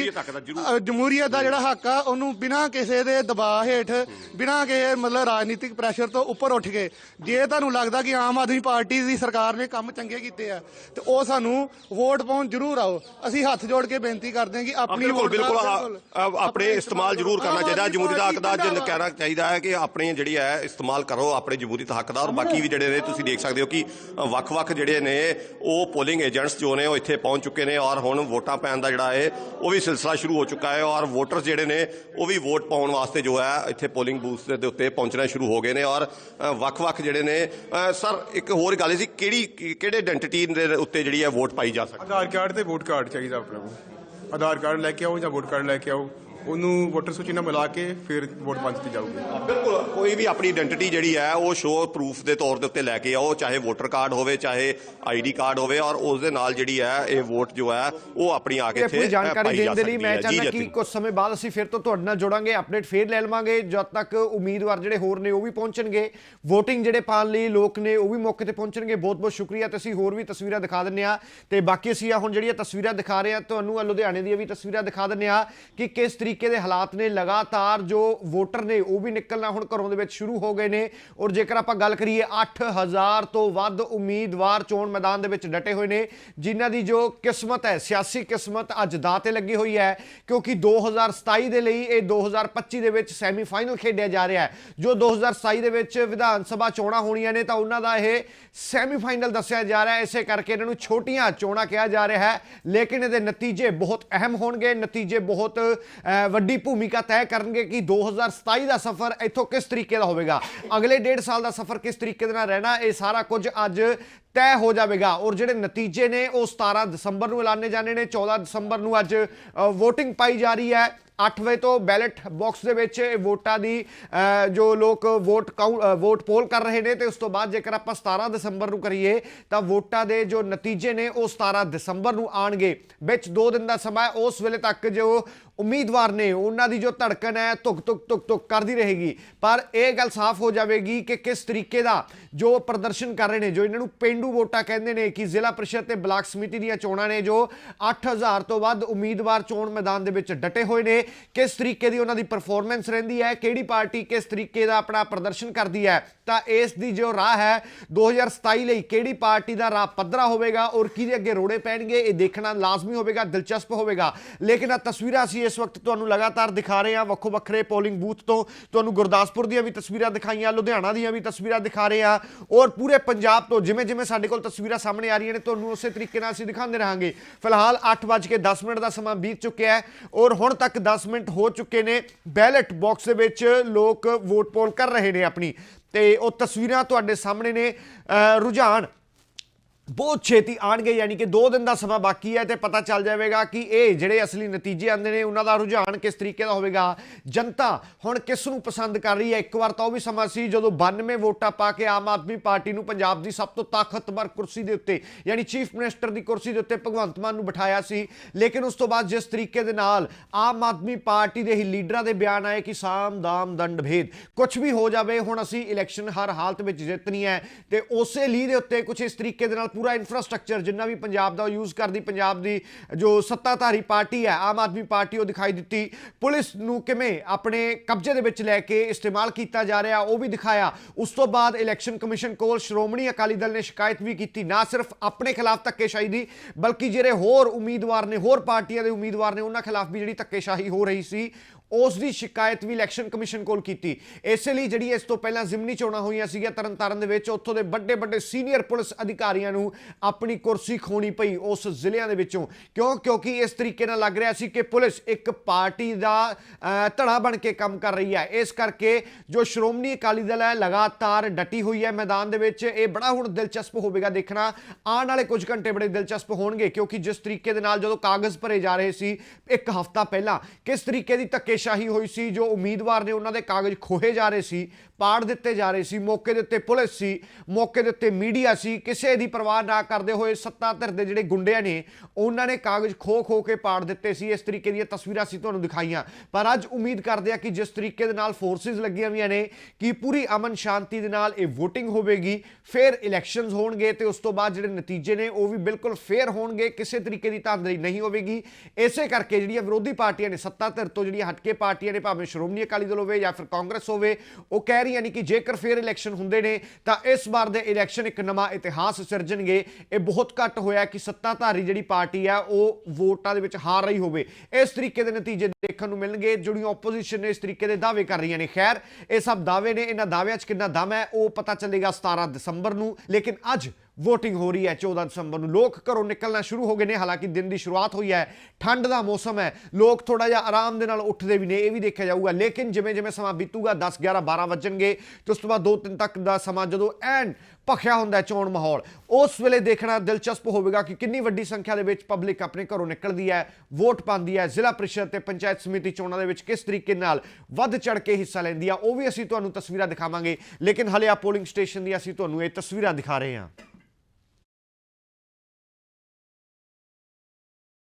ਜਮਹੂਰੀਅਤ ਦਾ ਜਿਹੜਾ ਹੱਕ ਆ ਉਹਨੂੰ ਬਿਨਾਂ ਕਿਸੇ ਦੇ ਦਬਾਅ ਹੇਠ ਬਿਨਾਂ ਕਿਸੇ ਮਤਲਬ ਰਾਜਨੀਤਿਕ ਪ੍ਰੈਸ਼ਰ ਤੋਂ ਉੱਪਰ ਉੱਠ ਕੇ ਜੇ ਤੁਹਾਨੂੰ ਲੱਗਦਾ ਕਿ ਆਮ ਆਦਮੀ ਪਾਰਟੀ ਦੀ ਸਰਕਾਰ ਨੇ ਕੰਮ ਚੰਗੇ ਕੀਤੇ ਆ ਤੇ ਉਹ ਸਾਨੂੰ ਵੋਟ ਪਾਉਣ ਜ਼ਰੂਰ ਆਓ। ਅਸੀਂ ਹੱਥ ਜੋੜ ਕੇ ਬੇਨਤੀ ਕਰਦੇ ਹਾਂ ਕਿ ਆਪਣੀ ਬਿਲਕੁਲ ਬਿਲਕੁਲ ਆਪਣੇ ਇਸਤੇਮਾਲ ਜ਼ਰੂਰ ਕਰਨਾ ਚਾਹੀਦਾ। ਜਮਹੂਰੀ ਦਾ ਹੱਕ ਦਾ ਜਿੰਨ ਕਹਿਣਾ ਚਾਹੀਦਾ ਹੈ ਕਿ ਆਪਣੇ ਜਿਹੜੀ ਹੈ ਇਸਤੇਮਾਲ ਕਰੋ ਆਪਣੇ ਜਮਹੂਰੀ ਹੱਕ ਦਾ ਔਰ ਬਾਕੀ ਵੀ ਜਿਹੜੇ ਨੇ ਤੁਸੀਂ ਦੇਖ ਸਕਦੇ ਹੋ ਕਿ ਵੱਖ-ਵੱਖ ਜਿਹੜੇ ਨੇ ਉਹ ਪੋਲਿੰਗ ਏਜੰਟਸ ਜੋ ਨੇ ਉਹ ਇੱਥੇ ਪਹੁੰਚ ਚੁੱਕੇ ਨੇ ਔਰ ਹੁਣ ਵੋਟਾਂ ਪੈਣ ਦਾ ਜਿਹੜਾ ਹੈ ਉਹ ਵੀ ਸਿਲਸਿਲਾ ਸ਼ੁਰੂ ਹੋ ਚੁੱਕਾ ਹੈ ਔਰ ਵੋਟਰਸ ਜਿਹੜੇ ਨੇ ਉਹ ਵੀ ਵੋਟ ਪਾਉਣ ਵਾਸਤੇ ਜੋ ਹੈ ਇੱਥੇ ਪੋਲਿੰਗ ਬੂਥ ਦੇ ਉੱਤੇ ਪਹੁੰਚਣਾ ਸ਼ੁਰੂ ਹੋ ਗਏ ਨੇ ਔਰ ਵੱਖ-ਵੱਖ ਜਿਹੜੇ ਨੇ ਸਰ, ਇੱਕ ਹੋਰ ਗੱਲ ਸੀ, ਕਿਹੜੀ, ਕਿਹੜੇ ਆਇਡੈਂਟੀਟੀ ਦੇ ਉੱਤੇ ਜਿਹੜੀ ਹੈ ਵੋਟ ਪਾਈ ਜਾ ਸਕਦੀ ਆਧਾਰ ਕਾਰਡ ਤੇ ਵੋਟ ਕਾਰਡ ਚਾਹੀਦਾ ਆਪਣੇ ਕੋਲ। ਆਧਾਰ ਕਾਰਡ ਲੈ ਕੇ ਆਓ ਜਾਂ ਵੋਟ ਕਾਰਡ ਲੈ ਕੇ ਆਓ। ਉਹਨੂੰ ਵੋਟਰ ਸੂਚੀ ਨਾਲ ਮਿਲਾ ਕੇ ਫਿਰ ਵੋਟ ਪਾ ਦਿੱਤੀ ਜਾਊਗੀ। ਬਿਲਕੁਲ। ਕੋਈ ਵੀ ਆਪਣੀ ਆਇਡੈਂਟੀਟੀ ਜਿਹੜੀ ਹੈ ਉਹ ਸ਼ੋਅ ਪ੍ਰੂਫ ਦੇ ਤੌਰ ਦੇ ਉੱਤੇ ਲੈ ਕੇ ਆਓ ਚਾਹੇ ਵੋਟਰ ਕਾਰਡ ਹੋਵੇ ਚਾਹੇ ਆਈਡੀ ਕਾਰਡ ਹੋਵੇ ਔਰ ਉਸ ਦੇ ਨਾਲ ਜਿਹੜੀ ਹੈ ਇਹ ਵੋਟ ਜੋ ਹੈ ਉਹ ਆਪਣੀ ਆ ਕੇ ਇੱਥੇ ਪੂਰੀ ਜਾਣਕਾਰੀ ਪਾਈ ਦੇਣ ਜਾ ਦੇ ਲਈ ਸਕਦੀ ਮੈਂ ਹੈ। ਜੀ, ਚਾਹੁੰਦਾ ਕਿ ਜਤਿਨ। ਕੁਝ ਸਮੇਂ ਬਾਅਦ ਅਸੀਂ ਫਿਰ ਤੋਂ ਤੁਹਾਡੇ ਨਾਲ ਜੁੜਾਂਗੇ ਅਪਡੇਟ ਫੇਰ ਲੈ ਲਵਾਂਗੇ ਜਦ ਤੱਕ ਉਮੀਦਵਾਰ ਜਿਹੜੇ ਹੋਰ ਨੇ ਉਹ ਵੀ ਪਹੁੰਚਣਗੇ। VOTING ਜਿਹੜੇ ਪਾਉਣ ਲਈ ਲੋਕ ਨੇ ਉਹ ਵੀ ਮੌਕੇ ਤੇ ਪਹੁੰਚਣਗੇ। ਬਹੁਤ ਬਹੁਤ ਸ਼ੁਕਰੀਆ। ਤੇ ਅਸੀਂ ਹੋਰ ਵੀ ਤਸਵੀਰਾਂ ਦਿਖਾ ਦਿੰਨੇ ਆ ਤੇ ਬਾਕੀ ਅਸੀਂ ਆ ਹੁਣ ਜਿਹੜੀਆਂ ਤਸਵੀਰਾਂ ਦਿਖਾ ਰਹੇ ਆ ਤੁਹਾਨੂੰ ਆਹ ਲੁਧਿਆਣੇ ਦੀਆਂ ਵੀ ਤਸਵੀਰਾਂ ਦਿਖਾ ਦਿੰਨੇ ਆ ਕਿ ਕਿਸ ਤਰੀਕੇ ਦੇ ਹਾਲਾਤ ਨੇ ਲਗਾਤਾਰ ਜੋ ਵੋਟਰ ਨੇ ਉਹ ਵੀ ਨਿਕਲਣਾ ਹੁਣ ਘਰੋਂ ਦੇ ਵਿੱਚ ਸ਼ੁਰੂ ਹੋ ਗਏ ਨੇ। ਔਰ ਜੇਕਰ ਆਪਾਂ ਗੱਲ ਕਰੀਏ 8000 ਤੋਂ ਵੱਧ ਉਮੀਦਵਾਰ ਚੋਣ ਮੈਦਾਨ ਦੇ ਵਿੱਚ ਡਟੇ ਹੋਏ ਨੇ, ਜਿਨ੍ਹਾਂ ਦੀ ਜੋ ਕਿਸਮਤ ਹੈ, ਸਿਆਸੀ ਕਿਸਮਤ ਅੱਜ ਦਾਅ ਤੇ ਲੱਗੀ ਹੋਈ ਹੈ, ਕਿਉਂਕਿ 2027 ਦੇ ਲਈ ਇਹ 2025 ਦੇ ਵਿੱਚ ਸੈਮੀਫਾਈਨਲ ਖੇਡਿਆ ਜਾ ਰਿਹਾ ਹੈ। ਜੋ 2027 ਦੇ ਵਿੱਚ ਵਿਧਾਨ ਸਭਾ ਚੋਣਾਂ ਹੋਣੀਆਂ ਨੇ, ਤਾਂ ਉਹਨਾਂ ਦਾ ਇਹ ਸੈਮੀਫਾਈਨਲ ਦੱਸਿਆ ਜਾ ਰਿਹਾ ਹੈ। ਇਸੇ ਕਰਕੇ ਇਹਨਾਂ ਨੂੰ ਛੋਟੀਆਂ ਚੋਣਾਂ ਕਿਹਾ ਜਾ ਰਿਹਾ ਹੈ, ਲੇਕਿਨ ਇਹਦੇ ਨਤੀਜੇ ਬਹੁਤ ਅਹਿਮ ਹੋਣਗੇ। ਨਤੀਜੇ ਬਹੁਤ ਵੱਡੀ ਭੂਮਿਕਾ ਤੈਅ ਕਰਨਗੇ ਕਿ 2027 ਦਾ ਸਫ਼ਰ ਇੱਥੋਂ ਕਿਸ ਤਰੀਕੇ ਦਾ ਹੋਵੇਗਾ? ਅਗਲੇ ਡੇਢ ਸਾਲ ਦਾ ਸਫ਼ਰ ਕਿਸ ਤਰੀਕੇ ਦੇ ਨਾਲ ਰਹਿਣਾ? ਇਹ ਸਾਰਾ ਕੁਝ ਅੱਜ ਤੈਅ ਹੋ ਜਾਵੇਗਾ ਔਰ ਜਿਹੜੇ ਨਤੀਜੇ ਨੇ ਉਹ 17 ਦਸੰਬਰ ਨੂੰ ਐਲਾਨੇ ਜਾਣੇ ਨੇ 14 ਦਸੰਬਰ ਨੂੰ ਅੱਜ VOTING ਪਾਈ ਜਾ ਰਹੀ ਹੈ। 8 ਵਜੇ ਤੋਂ ਬੈਲਟ ਬਾਕਸ ਦੇ ਵਿੱਚ ਇਹ ਵੋਟਾਂ ਦੀ ਜੋ ਲੋਕ ਵੋਟ ਕਾਊਂਟ ਵੋਟ ਪੋਲ ਕਰ ਰਹੇ ਨੇ ਤੇ ਉਸ ਤੋਂ ਬਾਅਦ ਜੇਕਰ ਆਪਾਂ 17 ਦਸੰਬਰ ਨੂੰ ਕਰੀਏ, ਤਾਂ ਵੋਟਾਂ ਦੇ ਜੋ ਨਤੀਜੇ ਨੇ ਉਹ 17 ਦਸੰਬਰ ਨੂੰ ਆਣਗੇ ਵਿੱਚ 2 ਦਿਨ ਦਾ ਸਮਾਂ ਉਸ ਵੇਲੇ ਤੱਕ ਜੋ ਉਮੀਦਵਾਰ ਨੇ, ਉਹਨਾਂ ਦੀ ਜੋ ਧੜਕਣ ਹੈ, ਧੁਕ ਧੁਕ ਧੁਕ ਧੁਕ ਕਰਦੀ ਰਹੇਗੀ। ਪਰ ਇਹ ਗੱਲ ਸਾਫ਼ ਹੋ ਜਾਵੇਗੀ ਕਿ ਕਿਸ ਤਰੀਕੇ ਦਾ ਜੋ ਪ੍ਰਦਰਸ਼ਨ ਕਰ ਰਹੇ ਨੇ, ਜੋ ਇਹਨਾਂ ਨੂੰ ਪਿੰਡ ਵੋਟਾਂ ਕਹਿੰਦੇ ਨੇ ਕਿ ਜ਼ਿਲ੍ਹਾ ਪ੍ਰੀਸ਼ਦ ਤੇ ਬਲਾਕ ਸਮਿਤੀ ਦੀਆਂ ਚੋਣਾਂ ਨੇ ਜੋ 8000 ਤੋਂ ਵੱਧ ਉਮੀਦਵਾਰ ਚੋਣ ਮੈਦਾਨ ਦੇ ਵਿੱਚ ਡਟੇ ਹੋਏ ਨੇ। ਕਿਸ ਤਰੀਕੇ ਦੀ ਉਹਨਾਂ ਦੀ ਪਰਫਾਰਮੈਂਸ ਰਹਿੰਦੀ ਹੈ? ਕਿਹੜੀ ਪਾਰਟੀ ਕਿਸ ਤਰੀਕੇ ਦਾ ਆਪਣਾ ਪ੍ਰਦਰਸ਼ਨ ਕਰਦੀ ਹੈ? ਤਾਂ ਇਸ ਦੀ ਜੋ ਰਾਹ ਹੈ 2027 ਲਈ ਕਿਹੜੀ ਪਾਰਟੀ ਦਾ ਰਾਹ ਪੱਧਰਾ ਹੋਵੇਗਾ ਔਰ ਕਿਹਦੇ ਅੱਗੇ ਰੋੜੇ ਪੈਣਗੇ, ਇਹ ਦੇਖਣਾ ਲਾਜ਼ਮੀ ਹੋਵੇਗਾ, ਦਿਲਚਸਪ ਹੋਵੇਗਾ। ਲੇਕਿਨ ਆ ਤਸਵੀਰਾਂ ਅਸੀਂ ਇਸ ਵਕਤ ਤੁਹਾਨੂੰ ਲਗਾਤਾਰ ਦਿਖਾ ਰਹੇ ਹਾਂ। ਵੱਖੋ ਵੱਖਰੇ ਪੋਲਿੰਗ ਬੂਥ ਤੋਂ ਤੁਹਾਨੂੰ ਗੁਰਦਾਸਪੁਰ ਦੀਆਂ ਵੀ ਤਸਵੀਰਾਂ ਦਿਖਾਈਆਂ, ਲੁਧਿਆਣਾ ਦੀਆਂ ਵੀ ਤਸਵੀਰਾਂ ਦਿਖਾ ਰਹੇ ਹਾਂ ਔਰ ਪੂਰੇ ਪੰਜਾਬ ਤੋਂ ਜਿਵੇਂ ਜਿਵੇਂ ਸਾਡੇ ਕੋਲ ਤਸਵੀਰਾਂ ਸਾਹਮਣੇ ਆ ਰਹੀਆਂ ਨੇ, ਤੁਹਾਨੂੰ ਉਸੇ ਤਰੀਕੇ ਨਾਲ ਅਸੀਂ ਦਿਖਾਉਂਦੇ ਰਹਾਂਗੇ। ਫਿਲਹਾਲ 8:10 ਮਿੰਟ ਦਾ ਸਮਾਂ ਬੀਤ ਚੁੱਕਿਆ ਹੈ ਔਰ ਹੁਣ ਤੱਕ 10 ਮਿੰਟ ਹੋ ਚੁੱਕੇ ਨੇ। ਬੈਲਟ ਬਾਕਸ ਦੇ ਵਿੱਚ ਲੋਕ ਵੋਟ ਪੋਲ ਕਰ ਰਹੇ ਨੇ ਆਪਣੀ। ਤੇ ਉਹ ਤਸਵੀਰਾਂ ਤੁਹਾਡੇ ਸਾਹਮਣੇ ਨੇ। ਰੁਝਾਨ ਬਹੁਤ ਛੇਤੀ ਆਣਗੇ, ਯਾਨੀ ਕਿ 2 ਦਿਨ ਦਾ ਸਮਾਂ ਬਾਕੀ ਹੈ ਤੇ ਪਤਾ ਚੱਲ ਜਾਵੇਗਾ ਕਿ ਇਹ ਜਿਹੜੇ ਅਸਲੀ ਨਤੀਜੇ ਆਉਂਦੇ ਨੇ, ਉਹਨਾਂ ਦਾ ਰੁਝਾਨ ਕਿਸ ਤਰੀਕੇ ਦਾ ਹੋਵੇਗਾ। ਜਨਤਾ ਹੁਣ ਕਿਸ ਨੂੰ ਪਸੰਦ ਕਰ ਰਹੀ ਹੈ? ਇੱਕ ਵਾਰ ਤਾਂ ਉਹ ਵੀ ਸਮਾਂ ਸੀ ਜਦੋਂ 92 ਵੋਟਾਂ ਪਾ ਕੇ ਆਮ ਆਦਮੀ ਪਾਰਟੀ ਨੂੰ ਪੰਜਾਬ ਦੀ ਸਭ ਤੋਂ ਤਾਕਤਵਰ ਕੁਰਸੀ ਦੇ ਉੱਤੇ, ਯਾਨੀ ਚੀਫ ਮਿਨਿਸਟਰ ਦੀ ਕੁਰਸੀ ਦੇ ਉੱਤੇ ਭਗਵੰਤ ਮਾਨ ਨੂੰ ਬਿਠਾਇਆ ਸੀ। ਲੇਕਿਨ ਉਸ ਤੋਂ ਬਾਅਦ ਜਿਸ ਤਰੀਕੇ ਦੇ ਨਾਲ ਆਮ ਆਦਮੀ ਪਾਰਟੀ ਦੇ ਹੀ ਲੀਡਰਾਂ ਦੇ ਬਿਆਨ ਆਏ ਕਿ ਸਾਮ ਦਾਮ ਦੰਡ ਭੇਦ ਕੁਝ ਵੀ ਹੋ ਜਾਵੇ, ਹੁਣ ਅਸੀਂ ਇਲੈਕਸ਼ਨ ਹਰ ਹਾਲਤ ਵਿੱਚ ਜਿੱਤਣੀ ਹੈ ਤੇ ਉਸੇ ਲੀਹ ਦੇ ਉੱਤੇ ਕੁਝ ਇਸ ਤਰੀਕੇ ਦੇ ਨਾਲ ਪੂਰਾ ਇਨਫਰਾਸਟ੍ਰਕਚਰ ਜਿੰਨਾ ਵੀ ਪੰਜਾਬ ਦਾ ਉਹ ਯੂਜ਼ ਕਰਦੀ, ਪੰਜਾਬ ਦੀ ਜੋ ਸੱਤਾਧਾਰੀ ਪਾਰਟੀ ਹੈ, ਆਮ ਆਦਮੀ ਪਾਰਟੀ ਉਹ ਦਿਖਾਈ ਦਿੱਤੀ। ਪੁਲਿਸ ਨੂੰ ਕਿਵੇਂ ਆਪਣੇ ਕਬਜ਼ੇ ਦੇ ਵਿੱਚ ਲੈ ਕੇ ਇਸਤੇਮਾਲ ਕੀਤਾ ਜਾ ਰਿਹਾ, ਉਹ ਵੀ ਦਿਖਾਇਆ। ਉਸ ਤੋਂ ਬਾਅਦ ਇਲੈਕਸ਼ਨ ਕਮਿਸ਼ਨ ਕੋਲ ਸ਼੍ਰੋਮਣੀ ਅਕਾਲੀ ਦਲ ਨੇ ਸ਼ਿਕਾਇਤ ਵੀ ਕੀਤੀ, ਨਾ ਸਿਰਫ ਆਪਣੇ ਖਿਲਾਫ ਧੱਕੇਸ਼ਾਹੀ ਦੀ, ਬਲਕਿ ਜਿਹੜੇ ਹੋਰ ਉਮੀਦਵਾਰ ਨੇ, ਹੋਰ ਪਾਰਟੀਆਂ ਦੇ ਉਮੀਦਵਾਰ ਨੇ, ਉਹਨਾਂ ਖਿਲਾਫ ਵੀ ਜਿਹੜੀ ਧੱਕੇਸ਼ਾਹੀ ਹੋ ਰਹੀ ਸੀ ਉਸ ਦੀ ਸ਼ਿਕਾਇਤ ਵੀ ਇਲੈਕਸ਼ਨ ਕਮਿਸ਼ਨ ਕੋਲ ਕੀਤੀ। ਇਸੇ ਲਈ ਜਿਹੜੀ ਇਸ ਤੋਂ ਪਹਿਲਾਂ ਜ਼ਿਮਨੀ ਚੋਣਾਂ ਹੋਈਆਂ ਸੀਗੀਆਂ ਤਰਨਤਾਰਨ ਦੇ ਵਿੱਚ, ਉੱਥੋਂ ਦੇ ਵੱਡੇ ਵੱਡੇ ਸੀਨੀਅਰ ਪੁਲਿਸ ਅਧਿਕਾਰੀਆਂ ਨੂੰ ਆਪਣੀ ਕੁਰਸੀ ਖੋਣੀ ਪਈ ਉਸ ਜ਼ਿਲ੍ਹਿਆਂ ਦੇ ਵਿੱਚੋਂ। ਕਿਉਂ? ਕਿਉਂਕਿ ਇਸ ਤਰੀਕੇ ਨਾਲ ਲੱਗ ਰਿਹਾ ਸੀ ਕਿ ਪੁਲਿਸ ਇੱਕ ਪਾਰਟੀ ਦਾ ਧੜਾ ਬਣ ਕੇ ਕੰਮ ਕਰ ਰਹੀ ਹੈ। ਇਸ ਕਰਕੇ ਜੋ ਸ਼੍ਰੋਮਣੀ ਅਕਾਲੀ ਦਲ ਹੈ, ਲਗਾਤਾਰ ਡਟੀ ਹੋਈ ਹੈ ਮੈਦਾਨ ਦੇ ਵਿੱਚ। ਇਹ ਬੜਾ ਹੁਣ ਦਿਲਚਸਪ ਹੋਵੇਗਾ ਦੇਖਣਾ। ਆਉਣ ਵਾਲੇ ਕੁਝ ਘੰਟੇ ਬੜੇ ਦਿਲਚਸਪ ਹੋਣਗੇ, ਕਿਉਂਕਿ ਜਿਸ ਤਰੀਕੇ ਦੇ ਨਾਲ ਜਦੋਂ ਕਾਗਜ਼ ਭਰੇ ਜਾ ਰਹੇ ਸੀ, ਇੱਕ ਹਫ਼ਤਾ ਪਹਿਲਾਂ, ਕਿਸ ਤਰੀਕੇ ਦੀ ਧੱਕੇ ਧੱਕੇਸ਼ਾਹੀ ਹੋਈ ਸੀ ਜੋ ਉਮੀਦਵਾਰ ਨੇ ਉਹਨਾਂ ਦੇ ਕਾਗਜ਼ ਖੋਹੇ ਜਾ ਰਹੇ ਸੀ ਪਾੜ ਦਿੱਤੇ ਜਾ ਰਹੇ ਸੀ, ਮੌਕੇ ਦੇ ਉੱਤੇ ਪੁਲਿਸ ਸੀ, ਮੌਕੇ ਦੇ ਉੱਤੇ ਮੀਡੀਆ ਸੀ, ਕਿਸੇ ਦੀ ਪਰਵਾਹ ਨਾ ਕਰਦੇ ਹੋਏ ਸੱਤਾ ਧਿਰ ਦੇ ਜਿਹੜੇ ਗੁੰਡਿਆਂ ਨੇ, ਉਹਨਾਂ ਨੇ ਕਾਗਜ਼ ਖੋ ਖੋ ਕੇ ਪਾੜ ਦਿੱਤੇ ਸੀ। ਇਸ ਤਰੀਕੇ ਦੀਆਂ ਤਸਵੀਰਾਂ ਸੀ ਤੁਹਾਨੂੰ ਦਿਖਾਈਆਂ। ਪਰ ਅੱਜ ਉਮੀਦ ਕਰਦੇ ਆ ਕਿ ਜਿਸ ਤਰੀਕੇ ਦੇ ਨਾਲ ਫੋਰਸਿਸ ਲੱਗੀਆਂ ਹੋਈਆਂ ਨੇ, ਕਿ ਪੂਰੀ ਅਮਨ ਸ਼ਾਂਤੀ ਦੇ ਨਾਲ ਇਹ VOTING ਹੋਵੇਗੀ, ਫਿਰ ਇਲੈਕਸ਼ਨਸ ਹੋਣਗੇ ਤੇ ਉਸ ਤੋਂ ਬਾਅਦ ਜਿਹੜੇ ਨਤੀਜੇ ਨੇ, ਉਹ ਵੀ ਬਿਲਕੁਲ ਫੇਅਰ ਹੋਣਗੇ, ਕਿਸੇ ਤਰੀਕੇ ਦੀ ਧਾਂਦਲੀ ਨਹੀਂ ਹੋਵੇਗੀ। ਇਸੇ ਕਰਕੇ ਜਿਹੜੀਆਂ ਵਿਰੋਧੀ ਪਾਰਟੀਆਂ ਨੇ, ਸੱਤਾ ਧਿਰ ਤੋਂ ਜਿਹੜੀਆਂ ਹਟਕੇ ਪਾਰਟੀਆਂ ਨੇ, ਭਾਵੇਂ ਸ਼੍ਰੋਮਣੀ ਅਕਾਲੀ ਦਲ ਹੋਵੇ ਜਾਂ ਫਿਰ ਕਾਂਗਰਸ ਹੋਵੇ, ਉਹ ਕਹਿ ਰਹੀਆਂ ਨੇ ਕਿ ਜੇਕਰ ਫੇਰ ਇਲੈਕਸ਼ਨ ਹੁੰਦੇ ਨੇ, ਤਾਂ ਇਸ ਵਾਰ ਦੇ ਇਲੈਕਸ਼ਨ ਇੱਕ ਨਵਾਂ ਇਤਿਹਾਸ ਸਿਰਜਣਗੇ। ਇਹ ਬਹੁਤ ਘੱਟ ਹੋਇਆ ਕਿ ਸੱਤਾਧਾਰੀ ਜਿਹੜੀ ਪਾਰਟੀ ਆ, ਉਹ ਵੋਟਾਂ ਦੇ ਵਿੱਚ ਹਾਰ ਰਹੀ ਹੋਵੇ। ਇਸ ਤਰੀਕੇ ਦੇ ਨਤੀਜੇ ਦੇਖਣ ਨੂੰ ਮਿਲਣਗੇ। ਜਿਹੜੀਆਂ ਆਪੋਜੀਸ਼ਨ ਨੇ ਇਸ ਤਰੀਕੇ ਦੇ ਦਾਅਵੇ ਕਰ ਰਹੀਆਂ ਨੇ। ਖੈਰ, ਇਹ ਸਭ ਦਾਅਵੇ ਨੇ। ਇਹਨਾਂ ਦਾਅਵਿਆਂ 'ਚ ਕਿੰਨਾ ਦਮ ਹੈ, ਉਹ ਪਤਾ ਚੱਲੇਗਾ 17 ਦਸੰਬਰ ਨੂੰ। ਲੇਕਿਨ ਅੱਜ VOTING ਹੋ ਰਹੀ ਹੈ 14 ਦਸੰਬਰ ਨੂੰ। ਲੋਕ ਘਰੋਂ ਨਿਕਲਣਾ ਸ਼ੁਰੂ ਹੋ ਗਏ ਨੇ, ਹਾਲਾਂਕਿ ਦਿਨ ਦੀ ਸ਼ੁਰੂਆਤ ਹੋਈ ਹੈ। ਠੰਡ ਦਾ ਮੌਸਮ ਹੈ। ਲੋਕ ਥੋੜਾ ਜਿਹਾ ਆਰਾਮ ਦੇ ਨਾਲ ਉੱਠਦੇ ਵੀ ਨੇ, ਇਹ ਵੀ ਦੇਖਿਆ ਜਾਊਗਾ। ਲੇਕਿਨ ਜਿਵੇਂ ਜਿਵੇਂ ਸਮਾਂ ਬੀਤੂਗਾ 10 11 12 ਵੱਜਣਗੇ, ਤੇ ਉਸ ਤੋਂ ਬਾਅਦ 2 3 ਤੱਕ ਦਾ ਸਮਾਂ ਜਦੋਂ ਐਨ ਭਖਿਆ ਹੁੰਦਾ ਚੋਣ ਮਾਹੌਲ, ਉਸ ਵੇਲੇ ਦੇਖਣਾ ਦਿਲਚਸਪ ਹੋਵੇਗਾ ਕਿ ਕਿੰਨੀ ਵੱਡੀ ਸੰਖਿਆ ਦੇ ਵਿੱਚ ਪਬਲਿਕ ਆਪਣੇ ਘਰੋਂ ਨਿਕਲਦੀ ਹੈ, ਵੋਟ ਪਾਉਂਦੀ ਹੈ, ਜ਼ਿਲ੍ਹਾ ਪ੍ਰੀਸ਼ਦ ਤੇ ਪੰਚਾਇਤ ਸਮਿਤੀ ਚੋਣਾਂ ਦੇ ਵਿੱਚ ਕਿਸ ਤਰੀਕੇ ਨਾਲ ਵੱਧ ਚੜ ਕੇ ਹਿੱਸਾ ਲੈਂਦੀ ਆ, ਉਹ ਵੀ ਅਸੀਂ ਤੁਹਾਨੂੰ ਤਸਵੀਰਾਂ ਦਿਖਾਵਾਂਗੇ। ਲੇਕਿਨ ਹਲੇ ਆ ਪੋਲਿੰਗ ਸਟੇਸ਼ਨ ਦੀ ਅਸੀਂ ਤੁਹਾਨੂੰ ਇਹ ਤਸਵੀਰਾਂ ਦਿਖਾ ਰਹੇ ਹਾਂ।